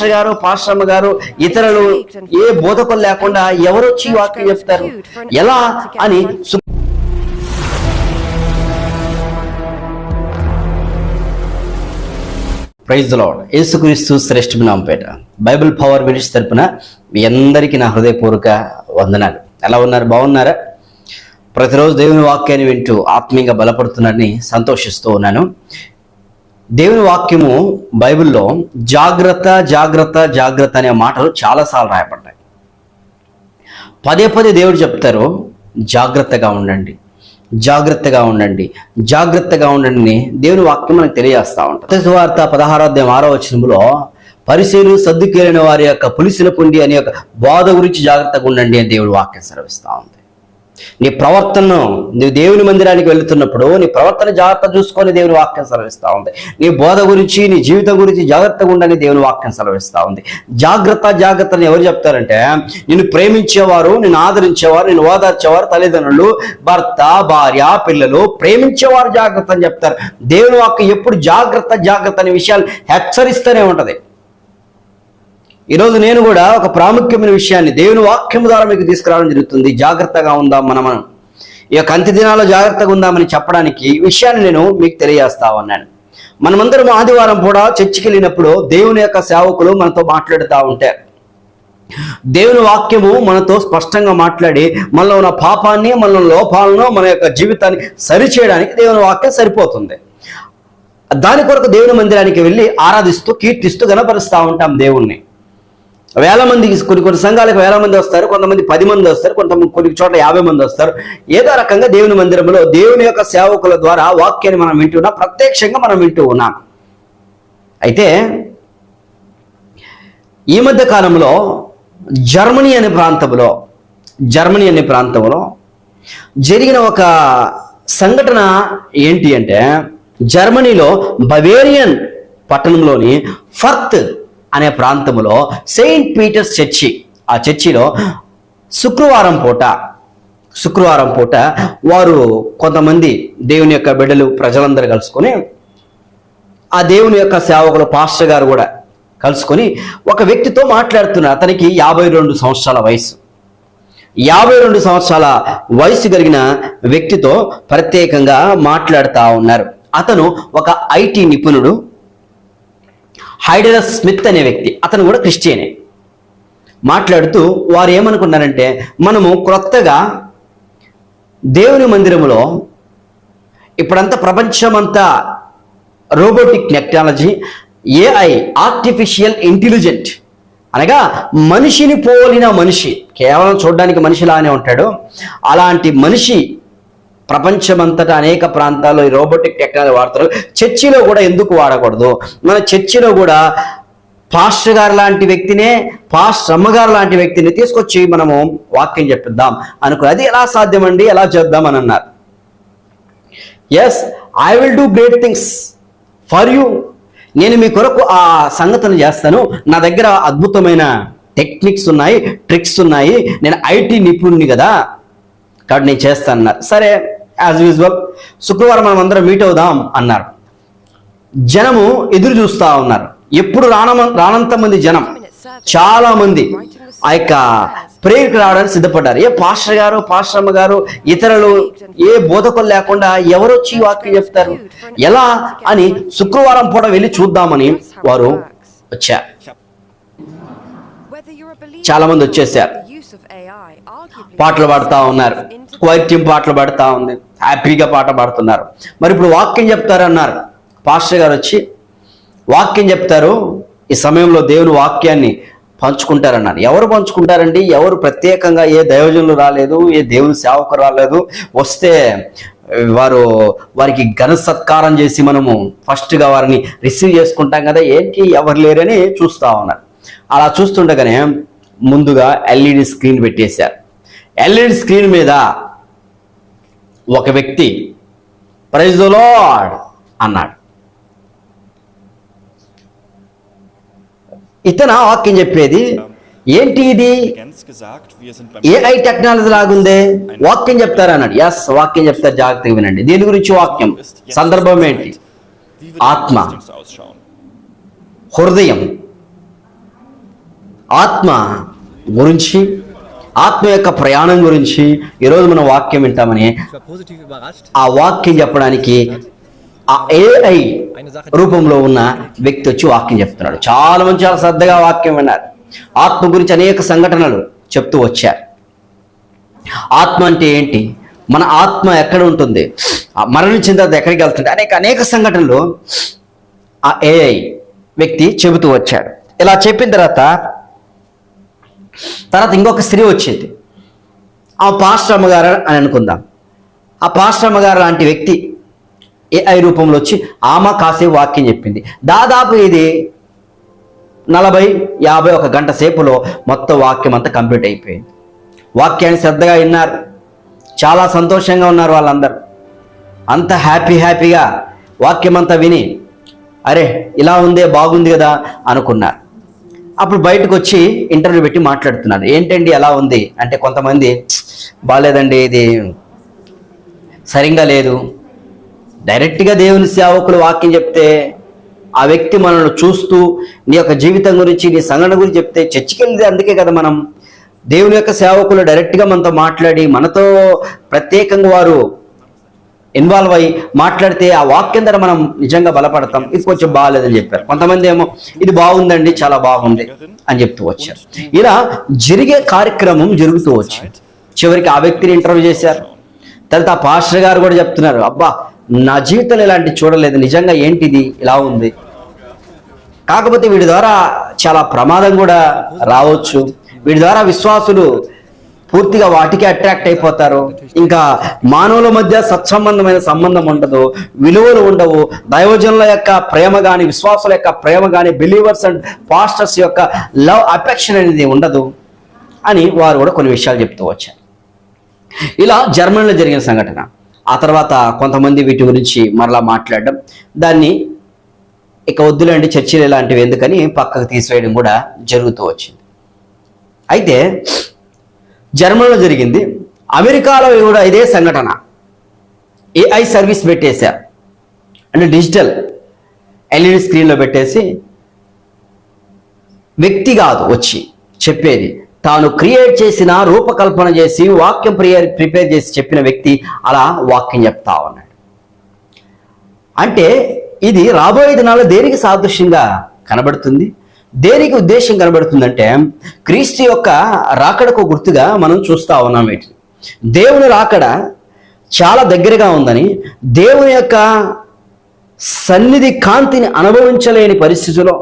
Pastor గారు పాస్టర్మ గారు ఇతరులు ఏ బోధకులు లేకుండా ఎవరు వచ్చి వాక్యం చెప్తారు? ఎలా అని ప్రైజ్ లాడ్ యేసుక్రీస్తు శ్రేష్ఠమైన నాంపేట బైబిల్ పవర్ మినిట్స్ తరపున మీ అందరికీ నా హృదయపూర్వక వందనాలు. ఎలా ఉన్నారు? బాగున్నారా? ప్రతిరోజు దేవుని వాక్యాన్ని వింటూ ఆత్మీయంగా బలపడుతున్నారని సంతోషిస్తూ ఉన్నాను. దేవుని వాక్యము బైబిల్లో జాగ్రత్త జాగ్రత్త జాగ్రత్త అనే మాటలు చాలాసార్లు రాయబడ్డాయి. పదే పదే దేవుడు చెప్తారు జాగ్రత్తగా ఉండండి జాగ్రత్తగా ఉండండి జాగ్రత్తగా ఉండండి దేవుని వాక్యం మనకు తెలియజేస్తూ ఉంటాం వార్త పదహారోధ్యాయం ఆరో వచనంలో పరిశీలు సర్దుకేలిన వారి యొక్క పులిసిన పుండి అనే యొక్క బాధ గురించి జాగ్రత్తగా ఉండండి అని దేవుడు వాక్యం సెలవిస్తూ ఉంది. నీ ప్రవర్తనను నువ్వు దేవుని మందిరానికి వెళ్తున్నప్పుడు నీ ప్రవర్తన జాగ్రత్త చూసుకొని దేవుని వాక్యం సెలవిస్తూ ఉంది. నీ బోధ గురించి నీ జీవితం గురించి జాగ్రత్తగా ఉండని దేవుని వాక్యం సెలవిస్తూ ఉంది. జాగ్రత్త జాగ్రత్తని ఎవరు చెప్తారంటే నిన్ను ప్రేమించేవారు నిన్ను ఆదరించేవారు నిన్ను ఓదార్చేవారు తల్లిదండ్రులు భర్త భార్య పిల్లలు ప్రేమించేవారు జాగ్రత్త అని చెప్తారు. దేవుని వాక్యం ఎప్పుడు జాగ్రత్త జాగ్రత్త అనే విషయాలు హెచ్చరిస్తూనే ఉంటుంది. ఈరోజు నేను కూడా ఒక ప్రాముఖ్యమైన విషయాన్ని దేవుని వాక్యం ద్వారా మీకు తీసుకురావడం జరుగుతుంది. జాగ్రత్తగా ఉందాం మనం మనం ఈ యొక్క అంత్య దినాల్లో జాగ్రత్తగా ఉందామని చెప్పడానికి ఈ విషయాన్ని నేను మీకు తెలియజేస్తా ఉన్నాను. మనమందరం ఆదివారం కూడా చర్చికి వెళ్ళినప్పుడు దేవుని యొక్క సేవకులు మనతో మాట్లాడుతూ ఉంటారు. దేవుని వాక్యము మనతో స్పష్టంగా మాట్లాడి మనలో ఉన్న పాపాన్ని మనలో లోపాలను మన యొక్క జీవితాన్ని సరిచేయడానికి దేవుని వాక్యం సరిపోతుంది. దాని కొరకు దేవుని మందిరానికి వెళ్ళి ఆరాధిస్తూ కీర్తిస్తూ గనపరుస్తూ ఉంటాం దేవుణ్ణి. వేల మందికి కొన్ని కొన్ని సంఘాలకు వేల మంది వస్తారు కొంతమంది పది మంది వస్తారు కొంతమంది కొన్ని చోట్ల యాభై మంది వస్తారు. ఏదో రకంగా దేవుని మందిరంలో దేవుని యొక్క సేవకుల ద్వారా వాక్యాన్ని మనం వింటూ ఉన్నాం ప్రత్యక్షంగా మనం వింటూ ఉన్నాం. అయితే ఈ మధ్య కాలంలో జర్మనీ అనే ప్రాంతంలో జర్మనీ అనే ప్రాంతంలో జరిగిన ఒక సంఘటన ఏంటి అంటే జర్మనీలో బవేరియన్ పట్టణంలోని ఫర్త్ అనే ప్రాంతంలో సెయింట్ పీటర్స్ చర్చి. ఆ చర్చిలో శుక్రవారం పూట శుక్రవారం పూట వారు కొంతమంది దేవుని యొక్క బిడ్డలు ప్రజలందరూ కలుసుకొని ఆ దేవుని యొక్క సేవకులు పాస్టర్ గారు కూడా కలుసుకొని ఒక వ్యక్తితో మాట్లాడుతున్నారు. అతనికి యాభై రెండు సంవత్సరాల వయసు యాభై రెండు సంవత్సరాల వయసు కలిగిన వ్యక్తితో ప్రత్యేకంగా మాట్లాడుతూ ఉన్నారు. అతను ఒక ఐటీ నిపుణుడు. హైడరస్ స్మిత్ అనే వ్యక్తి అతను కూడా క్రిస్టియనే. మాట్లాడుతూ వారు ఏమనుకున్నారంటే మనము క్రొత్తగా దేవుని మందిరములో ఇప్పుడంతా ప్రపంచమంతా robotic technology AI artificial intelligent అనగా మనిషిని పోలిన మనిషి కేవలం చూడడానికి మనిషిలానే ఉంటాడు. అలాంటి మనిషి ప్రపంచమంతటా అనేక ప్రాంతాల్లో ఈ రోబోటిక్ టెక్నాలజీ వాడతారు. చర్చిలో కూడా ఎందుకు వాడకూడదు? మన చర్చిలో కూడా పాస్టర్ గారు లాంటి వ్యక్తినే పాస్టర్ అమ్మగారు లాంటి వ్యక్తిని తీసుకొచ్చి మనము వాక్యం చెప్పిద్దాం అనుకుని అది ఎలా సాధ్యమండి? ఎలా చేద్దాం అని అన్నారు. Yes I will do great things for you నేను మీ కొరకు ఆ సంగతులు చేస్తాను. నా దగ్గర అద్భుతమైన టెక్నిక్స్ ఉన్నాయి ట్రిక్స్ ఉన్నాయి. నేను ఐటీ నిపుణుని కదా. కాబట్టి నేను చేస్తాను అన్నారు. సరే యాజ్ యూజువల్ శుక్రవారం మనం అందరం మీట్ అవుదాం అన్నారు. జనము ఎదురు చూస్తూ ఉన్నారు. ఎప్పుడు రాన రానంత మంది జనం చాలా మంది ఆ యొక్క ప్రేయర్కి రావడానికి సిద్ధపడ్డారు. ఏ పాస్టర్ గారు పాశ్రమ గారు ఇతరులు ఏ బోధకులు లేకుండా ఎవరు వచ్చి వాక్యం చెప్తారు? ఎలా అని శుక్రవారం పూట వెళ్ళి చూద్దామని వారు వచ్చారు. చాలా మంది వచ్చేసారు. పాటలు పాడుతూ ఉన్నారు. వైద్యం పాటలు పాడుతూ ఉంది. హ్యాపీగా పాట పాడుతున్నారు. మరి ఇప్పుడు వాక్యం చెప్తారన్నారు పాస్టర్ గారు వచ్చి వాక్యం చెప్తారు. ఈ సమయంలో దేవుని వాక్యాన్ని పంచుకుంటారన్నారు. ఎవరు పంచుకుంటారండి? ఎవరు ప్రత్యేకంగా ఏ దైవజనులు రాలేదు ఏ దేవుని సేవకు రాలేదు. వస్తే వారు వారికి ఘన సత్కారం చేసి మనము ఫస్ట్గా వారిని రిసీవ్ చేసుకుంటాం కదా. ఏంటి? ఎవరు లేరని చూస్తూ ఉన్నారు. అలా చూస్తుండగానే ముందుగా ఎల్ఈడి స్క్రీన్ పెట్టేశారు ఎల్ఈడి స్క్రీన్ మీద ఒక వ్యక్తి ప్రైజ్ లార్డ్ అన్నాడు. ఇతను వాక్యం చెప్పేది ఏంటి ఇది? ఏఐ టెక్నాలజీ లాగుందే? వాక్యం చెప్తారు? అన్నాడు. ఎస్ వాక్యం చెప్తారు జాగ్రత్తగా వినండి. దీని గురించి వాక్యం? సందర్భం ఏంటి? ఆత్మ. హృదయం. ఆత్మ గురించి ఆత్మ యొక్క ప్రయాణం గురించి ఈరోజు మనం వాక్యం వింటామని ఆ వాక్యం చెప్పడానికి ఆ ఏఐ రూపంలో ఉన్న వ్యక్తి వచ్చి వాక్యం చెప్తున్నాడు. చాలా మంది చాలా శ్రద్ధగా వాక్యం విన్నారు. ఆత్మ గురించి అనేక సంఘటనలు చెప్తూ వచ్చారు. ఆత్మ అంటే ఏంటి? మన ఆత్మ ఎక్కడ ఉంటుంది? ఆ మరణించిన తర్వాత ఎక్కడికి వెళ్తుంది అనేక అనేక సంఘటనలు ఆ ఏఐ వ్యక్తి చెబుతూ వచ్చాడు. ఇలా చెప్పిన తర్వాత తర్వాత ఇంకొక స్త్రీ వచ్చింది. ఆ పాస్టర్ అని అనుకుందాం. ఆ పాస్టర్ అమ్మగారు లాంటి వ్యక్తి ఏఐ రూపంలో వచ్చి ఆమె కాసేపు వాక్యం చెప్పింది. దాదాపు ఇది నలభై యాభై ఒక గంట సేపులో మొత్తం వాక్యం అంతా కంప్లీట్ అయిపోయింది. వాక్యాన్ని శ్రద్ధగా విన్నారు. చాలా సంతోషంగా ఉన్నారు వాళ్ళందరూ. అంత హ్యాపీ హ్యాపీగా వాక్యం అంతా విని అరే ఇలా ఉందే బాగుంది కదా అనుకున్నారు. అప్పుడు బయటకు వచ్చి ఇంటర్వ్యూ పెట్టి మాట్లాడుతున్నారు ఏంటండి ఎలా ఉంది? అంటే కొంతమంది బాగాలేదండి ఇది సరిగ్గా లేదు. డైరెక్ట్గా దేవుని సేవకులు వాక్యం చెప్తే ఆ వ్యక్తి మనల్ని చూస్తూ నీ యొక్క జీవితం గురించి నీ సంఘటన గురించి చెప్తే చర్చికి అందుకే కదా మనం. దేవుని యొక్క సేవకులు డైరెక్ట్గా మనతో మాట్లాడి మనతో ప్రత్యేకంగా వారు ఇన్వాల్వ్ అయ్యి మాట్లాడితే ఆ వాక్యం ద్వారా మనం నిజంగా బలపడతాం. ఇది కొంచెం బాగాలేదని చెప్పారు. కొంతమంది ఏమో ఇది బాగుందండి చాలా బాగుంది అని చెప్తూ వచ్చారు. ఇలా జరిగే కార్యక్రమం జరుగుతూ వచ్చింది. చివరికి ఆ వ్యక్తిని ఇంటర్వ్యూ చేశారు. తర్వాత ఆ పాస్టర్ గారు కూడా చెప్తున్నారు అబ్బా నా జీవితంలో ఇలాంటి చూడలేదు. నిజంగా ఏంటిది? ఇలా ఉంది. కాకపోతే వీడి ద్వారా చాలా ప్రమాదం కూడా రావచ్చు. వీడి ద్వారా విశ్వాసులు పూర్తిగా వాటికి అట్రాక్ట్ అయిపోతారు. ఇంకా మానవుల మధ్య సత్సంబంధమైన సంబంధం ఉండదు విలువలు ఉండవు. దైవజనుల యొక్క ప్రేమ కానీ విశ్వాసుల యొక్క ప్రేమ కానీ బిలీవర్స్ అండ్ పాస్టర్స్ యొక్క లవ్ అఫెక్షన్ అనేది ఉండదు అని వారు కూడా కొన్ని విషయాలు చెప్తూ వచ్చారు. ఇలా జర్మనీలో జరిగిన సంఘటన. ఆ తర్వాత కొంతమంది వీటి గురించి మరలా మాట్లాడడం. దాన్ని ఇక వద్దులండి చర్చిలు ఇలాంటివి ఎందుకని పక్కకు తీసివేయడం కూడా జరుగుతూ వచ్చింది. అయితే జర్మనీలో జరిగింది. అమెరికాలో కూడా ఇదే సంఘటన. ఏఐ సర్వీస్ పెట్టేశారు అంటే డిజిటల్ ఎల్ఈడి స్క్రీన్లో పెట్టేసి వ్యక్తి కాదు వచ్చి చెప్పేది. తాను క్రియేట్ చేసిన రూపకల్పన చేసి వాక్యం ప్రియర్ ప్రిపేర్ చేసి చెప్పిన వ్యక్తి అలా వాక్యం చెప్తా ఉన్నాడు. అంటే ఇది రాబోయే దినాల్లో దేనికి సాదృశ్యంగా కనబడుతుంది? దేనికి ఉద్దేశం కనబడుతుందంటే క్రీస్తు యొక్క రాకడకు గుర్తుగా మనం చూస్తా ఉన్నాం వీటిని దేవుని రాకడ చాలా దగ్గరగా ఉందని దేవుని యొక్క సన్నిధి కాంతిని అనుభవించలేని పరిస్థితిలో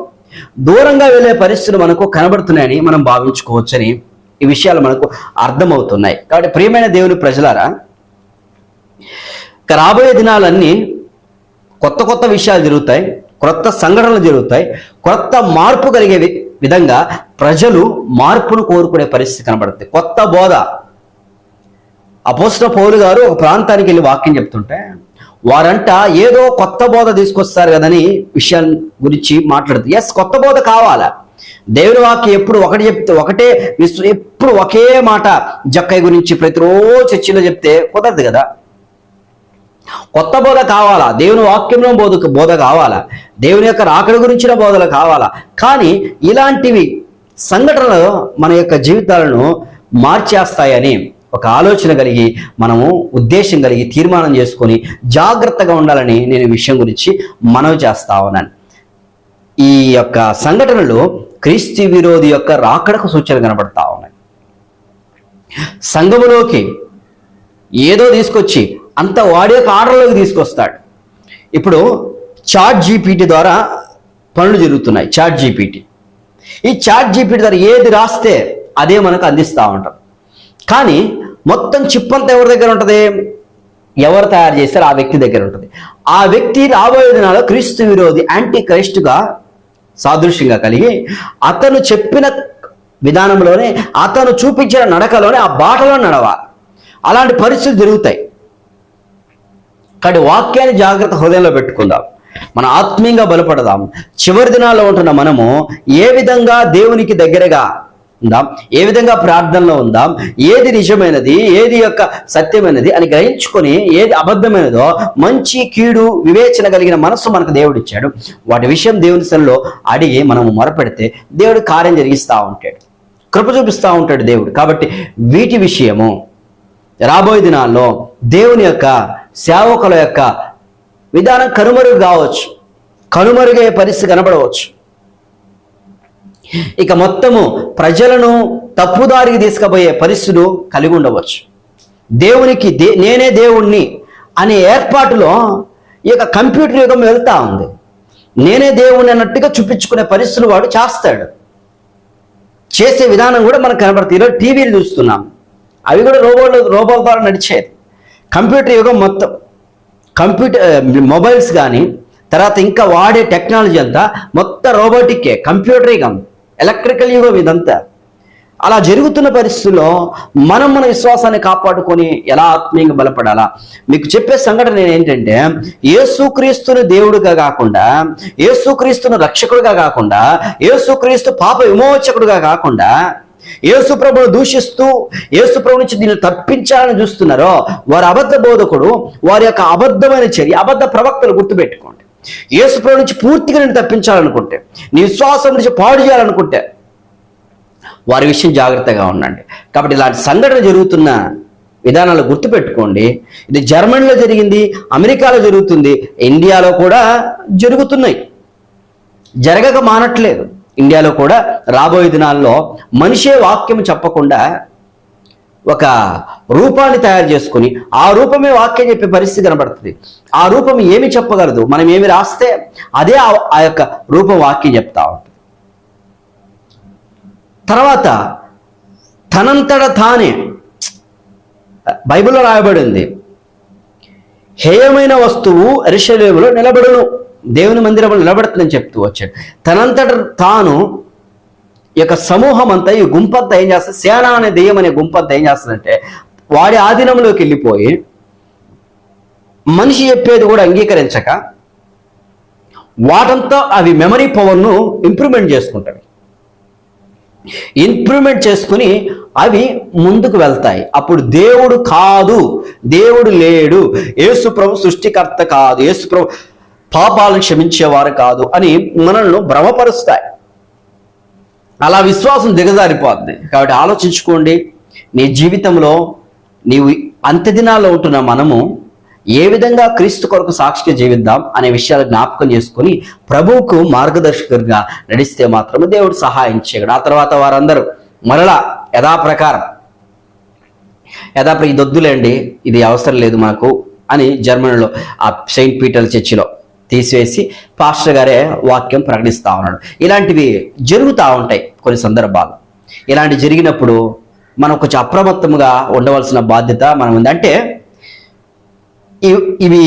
దూరంగా వెళ్ళే పరిస్థితులు మనకు కనబడుతున్నాయని మనం భావించుకోవచ్చని ఈ విషయాలు మనకు అర్థమవుతున్నాయి. కాబట్టి ప్రియమైన దేవుని ప్రజలారా రాబోయే దినాలన్నీ కొత్త కొత్త విషయాలు జరుగుతాయి. క్రొత్త సంఘటనలు జరుగుతాయి. కొత్త మార్పు కలిగే విధంగా ప్రజలు మార్పును కోరుకునే పరిస్థితి కనబడుతుంది. కొత్త బోధ. అపోస్ట పౌలు గారు ఒక ప్రాంతానికి వెళ్ళి వాక్యం చెప్తుంటే వారంట ఏదో కొత్త బోధ తీసుకొస్తారు కదని విషయం గురించి మాట్లాడుతుంది. ఎస్ కొత్త బోధ కావాలా? దేవుని వాక్యం ఎప్పుడు ఒకటి చెప్తే ఒకటే విశ్వ ఎప్పుడు ఒకే మాట జక్కయ్య గురించి ప్రతిరోజు చర్చిలో చెప్తే కుదరదు కదా. కొత్త బోధ కావాలా? దేవుని వాక్యంలో బోధ బోధ కావాలా? దేవుని యొక్క రాకడ గురించిన బోధలు కావాలా? కానీ ఇలాంటివి సంఘటనలు మన యొక్క జీవితాలను మార్చేస్తాయని ఒక ఆలోచన కలిగి మనము ఉద్దేశం కలిగి తీర్మానం చేసుకొని జాగ్రత్తగా ఉండాలని నేను విషయం గురించి మనవి చేస్తా ఉన్నాను. ఈ యొక్క సంఘటనలు క్రీస్తు విరోధి యొక్క రాకడకు సూచన కనబడతా ఉన్నాయి. సంఘములోకి ఏదో తీసుకొచ్చి అంత వాడి యొక్క ఆర్డర్లోకి తీసుకొస్తాడు. ఇప్పుడు చాట్ జీపీటీ ద్వారా పనులు జరుగుతున్నాయి చాట్ జీపీటీ. ఈ చాట్ జీపీటీ ద్వారా ఏది రాస్తే అదే మనకు అందిస్తూ ఉంటాం. కానీ మొత్తం చిప్ అంతా ఎవరి దగ్గర ఉంటుంది? ఎవరు తయారు చేస్తారో ఆ వ్యక్తి దగ్గర ఉంటుంది. ఆ వ్యక్తి రాబోయే దినాల్లో క్రీస్తు విరోధి యాంటీ క్రైస్టుగా సాదృశ్యంగా కలిగి అతను చెప్పిన విధానంలోనే అతను చూపించిన నడకలోనే ఆ బాటలో నడవాలి. అలాంటి పరిస్థితులు జరుగుతాయి. కాబట్టి వాక్యాన్ని జాగ్రత్త హృదయంలో పెట్టుకుందాం. మన ఆత్మీయంగా బలపడదాం. చివరి దినాల్లో ఉంటున్న మనము ఏ విధంగా దేవునికి దగ్గరగా ఉందాం? ఏ విధంగా ప్రార్థనలో ఉందాం? ఏది నిజమైనది? ఏది యొక్క సత్యమైనది? అని గ్రహించుకొని ఏది అబద్ధమైనదో మంచి కీడు వివేచన కలిగిన మనస్సు మనకు దేవుడు ఇచ్చాడు. వాటి విషయం దేవుని సన్నిలో అడిగి మనము మొరపెడితే దేవుడు కార్యం జరిగిస్తూ ఉంటాడు. కృప చూపిస్తూ ఉంటాడు దేవుడు. కాబట్టి వీటి విషయము రాబోయే దినాల్లో దేవుని యొక్క సేవకుల యొక్క విధానం కనుమరుగు కావచ్చు. కనుమరుగయ్యే పరిస్థితి కనబడవచ్చు. ఇక మొత్తము ప్రజలను తప్పుదారికి తీసుకుపోయే పరిస్థితులు కలిగి ఉండవచ్చు. దేవునికి దే నేనే దేవుణ్ణి అనే ఏర్పాటులో ఈ యొక్క కంప్యూటర్ యుగం వెళ్తా ఉంది. నేనే దేవుణ్ణి అన్నట్టుగా చూపించుకునే పరిస్థితులు వాడు చేస్తాడు. చేసే విధానం కూడా మనకు కనబడుతుంది ఈరోజు టీవీలు చూస్తున్నాం. అవి కూడా రోబోలు రోబోల ద్వారా నడిచేది. కంప్యూటర్ యుగం మొత్తం. కంప్యూటర్ మొబైల్స్ కానీ తర్వాత ఇంకా వాడే టెక్నాలజీ అంతా మొత్తం రోబోటిక్కే కంప్యూటర్ యుగం ఎలక్ట్రికల్ యుగం ఇదంతా. అలా జరుగుతున్న పరిస్థితుల్లో మనం మన విశ్వాసాన్ని కాపాడుకొని ఎలా ఆత్మీయంగా బలపడాలా? మీకు చెప్పే సంఘటన ఏంటంటే యేసుక్రీస్తుని దేవుడిగా కాకుండా యేసుక్రీస్తును రక్షకుడుగా కాకుండా యేసుక్రీస్తు పాప విమోచకుడుగా కాకుండా యేసు ప్రభును దూషిస్తూ యేసు ప్రభు నుంచి దీన్ని తప్పించాలని చూస్తున్నారో వారి అబద్ధ బోధకుడు వారి యొక్క అబద్ధమైన చర్య అబద్ధ ప్రవక్తలు గుర్తుపెట్టుకోండి. యేసు ప్రభు నుంచి పూర్తిగా నేను తప్పించాలనుకుంటే నీ విశ్వాసం నుంచి పాడు చేయాలనుకుంటే వారి విషయం జాగ్రత్తగా ఉండండి. కాబట్టి ఇలాంటి సంఘటన జరుగుతున్న విధానాలు గుర్తుపెట్టుకోండి. ఇది జర్మనీలో జరిగింది అమెరికాలో జరుగుతుంది ఇండియాలో కూడా జరుగుతున్నాయి. జరగక మానట్లేదు. ఇండియాలో కూడా రాబోయే దినాల్లో మనిషే వాక్యం చెప్పకుండా ఒక రూపాన్ని తయారు చేసుకుని ఆ రూపమే వాక్యం చెప్పే పరిస్థితి కనబడుతుంది. ఆ రూపం ఏమి చెప్పగలదు? మనం ఏమి రాస్తే అదే ఆ- యొక్క రూపం వాక్యం చెప్తా ఉంటుంది. తర్వాత తనంతట తానే బైబిల్లో రాయబడింది. హేయమైన వస్తువు అరిశలేములో నిలబడును. దేవుని మందిరంలో నిలబడుతుందని చెప్తూ వచ్చాడు. తనంతట తాను యొక్క సమూహం అంతా ఈ గుంపంతా ఏం చేస్తుంది సేన అనే దెయ్యం అనే గుంపంతా ఏం చేస్తుందంటే వాడి ఆధీనంలోకి వెళ్ళిపోయి మనిషి చెప్పేది కూడా అంగీకరించక వాటంతా అవి మెమరీ పవర్ను ఇంప్రూవ్మెంట్ చేసుకుంటాయి ఇంప్రూవ్మెంట్ చేసుకుని అవి ముందుకు వెళ్తాయి. అప్పుడు దేవుడు కాదు దేవుడు లేడు. యేసు ప్రభు సృష్టికర్త కాదు యేసు ప్రభు పాపాలను క్షమించేవారు కాదు అని మనల్ని భ్రమపరుస్తాయి. అలా విశ్వాసం దిగజారిపోతుంది కాబట్టి ఆలోచించుకోండి నీ జీవితంలో నీవు అంత్య దినాల్లో ఉంటున్న మనము ఏ విధంగా క్రీస్తు కొరకు సాక్షిగా జీవిద్దాం అనే విషయాలు జ్ఞాపకం చేసుకుని ప్రభువుకు మార్గదర్శకుడిగా నడిస్తే మాత్రమే దేవుడు సహాయం చేయగడు ఆ తర్వాత వారందరూ మరలా యథాప్రకారం యథాప్ర ఇది వద్దులేండి ఇది అవసరం లేదు మాకు అని జర్మనీలో ఆ సెయింట్ పీటర్ చర్చిలో తీసివేసి పాస్టర్ గారే వాక్యం ప్రకటిస్తూ ఉన్నాడు. ఇలాంటివి జరుగుతూ ఉంటాయి కొన్ని సందర్భాలు. ఇలాంటి జరిగినప్పుడు మనం కొంచెం అప్రమత్తంగా ఉండవలసిన బాధ్యత మనం ఉంది అంటే ఇవి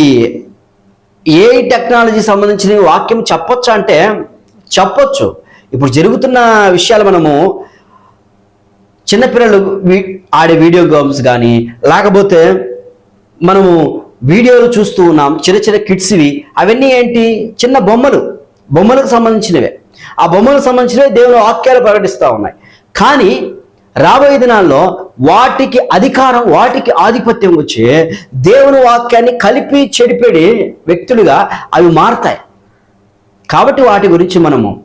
ఏ టెక్నాలజీ సంబంధించిన వాక్యం చెప్పొచ్చు అంటే చెప్పొచ్చు. ఇప్పుడు జరుగుతున్న విషయాలు మనము చిన్నపిల్లలు ఆడే వీడియో గేమ్స్ కానీ లేకపోతే మనము వీడియోలు చూస్తూ ఉన్నాం చిన్న చిన్న కిడ్స్వి అవన్నీ ఏంటి? చిన్న బొమ్మలు. బొమ్మలకు సంబంధించినవే. ఆ బొమ్మలకు సంబంధించినవి దేవుని వాక్యాలు ప్రకటిస్తూ ఉన్నాయి. కానీ రాబోయే దినాల్లో వాటికి అధికారం వాటికి ఆధిపత్యం వచ్చి దేవుని వాక్యాన్ని కలిపి చెడిపెడి వ్యక్తులుగా అవి మారతాయి. కాబట్టి వాటి గురించి మనము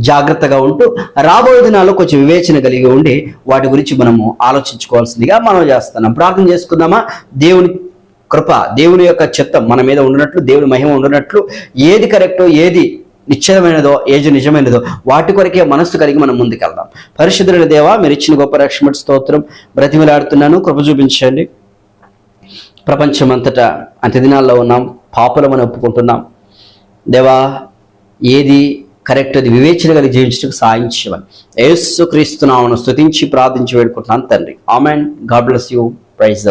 జాగ్రత్తగా ఉంటూ రాబోయే దినాల్లో కొంచెం వివేచన కలిగి ఉండి వాటి గురించి మనము ఆలోచించుకోవాల్సిందిగా మనం చేస్తున్నాం. ప్రార్థన చేసుకుందామా? దేవుని కృప దేవుని యొక్క చిత్తం మన మీద ఉండినట్లు దేవుని మహిమ ఉండినట్లు ఏది కరెక్టో ఏది నిశ్చయమైనదో ఏది నిజమైనదో వాటి కొరకే మనస్సు కలిగి మనం ముందుకెళ్దాం. పరిశుద్ధుల దేవా మీరు ఇచ్చిన గొప్ప రక్షణ స్తోత్రం బ్రతిమలాడుతున్నాను కృప చూపించండి. ప్రపంచమంతటా అంత్యదినాల్లో దినాల్లో ఉన్నాం పాపులమని ఒప్పుకుంటున్నాం. దేవా ఏది కరెక్ట్ అది వివేచన కలిగి జీవించడానికి సాయం చేయమని. యేసు క్రీస్తునామను స్తుతించి ప్రార్థించి వేడుకుంటున్నాను తండ్రి. Amen. God bless you. Praise